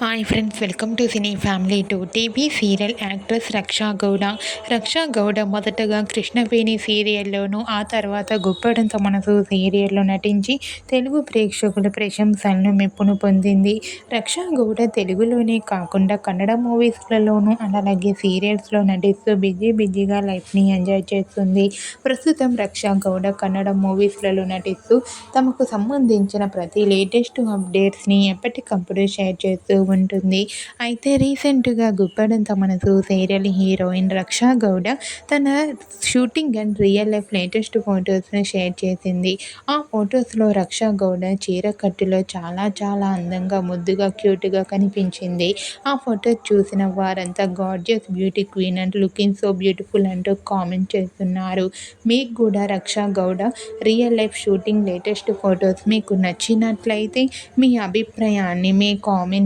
Hi friends welcome to cine family to TV serial actress Raksha Gowda Raksha Gowda మొదటగా కృష్ణవేణి సీరియల్లోనూ ఆ తర్వాత గుప్పడంత మనసు సీరియల్లో నటించి తెలుగు ప్రేక్షకుల ప్రశంసలను మెప్పును పొందింది. రక్షా గౌడ తెలుగులోనే కాకుండా కన్నడ మూవీస్లలోనూ అలాగే సీరియల్స్లో నటిస్తూ బిజీ బిజీగా లైఫ్ని ఎంజాయ్ చేస్తుంది. ప్రస్తుతం రక్షా గౌడ కన్నడ మూవీస్లలో నటిస్తూ తమకు సంబంధించిన ప్రతి లేటెస్ట్ అప్డేట్స్ని ఎప్పటికప్పుడు షేర్ చేస్తూ ఉంటుంది. అయితే రీసెంట్గా గుప్పడంత మనసు సీరియల్ హీరోయిన్ రక్షా గౌడ తన shooting and real life latest ఫొటోస్ని షేర్ చేసింది. ఆ ఫొటోస్లో రక్షా గౌడ చీర కట్టులో చాలా చాలా అందంగా ముద్దుగా క్యూట్గా కనిపించింది. ఆ ఫొటోస్ చూసిన వారంతా gorgeous beauty queen and looking so beautiful అంటూ కామెంట్ చేస్తున్నారు. మీకు కూడా Raksha Gowda real life shooting latest photos మీకు నచ్చినట్లయితే మీ అభిప్రాయాన్ని మీ కామెంట్